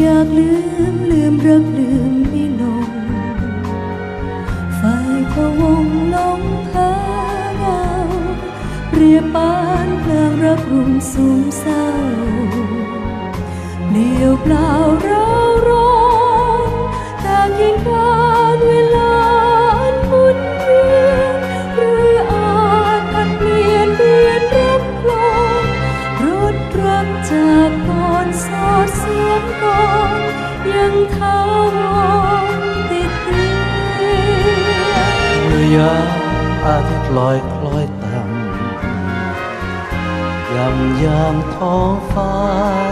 อยากลืมลืมรักลืมไม่ลงไฟพะวงลงพาเงาเปรียบปานเพลิงรักรุมสูงเศร้าเปลี่ยวเปล่ารัก ยังท้าวรติดเตียงเมื่อยามอาทิตย์ลอยคล้อยต่ำยำยามท้องฟ้า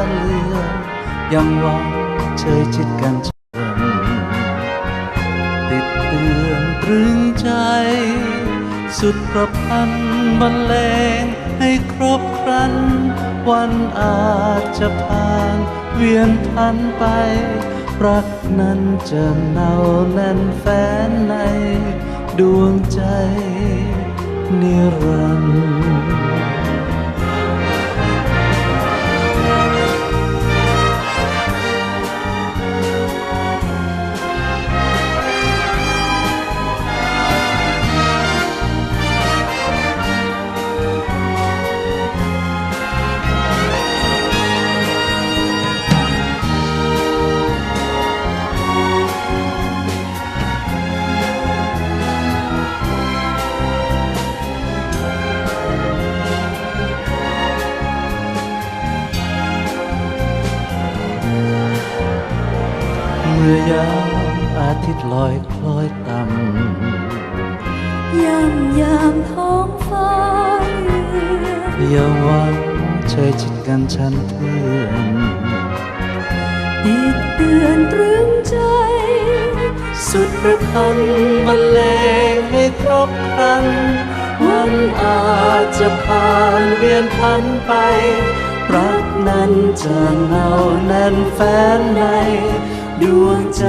เลือนยังหวังเชยชิดกัน สุดประพันธ์บรรเลงให้ครบครัน วันอาจจะผ่านเวียนพันไป รักนั้นจะเนาแน่นแฟนใน ดวงใจนิรันดร์ อยามอาทิตย์ลอยคล้อยต่ย่ำยามท้องฟ้าเลือนำอย่าหวังเชยชิดกันฉันเพื่อนติดเตือนตรึงใจ สุดประพันธ์บรรเลงให้ครบครันวันอาจจะผ่านเวียนพันไป รักนั้นจะเนาแน่นแฟนใน ดวงใจ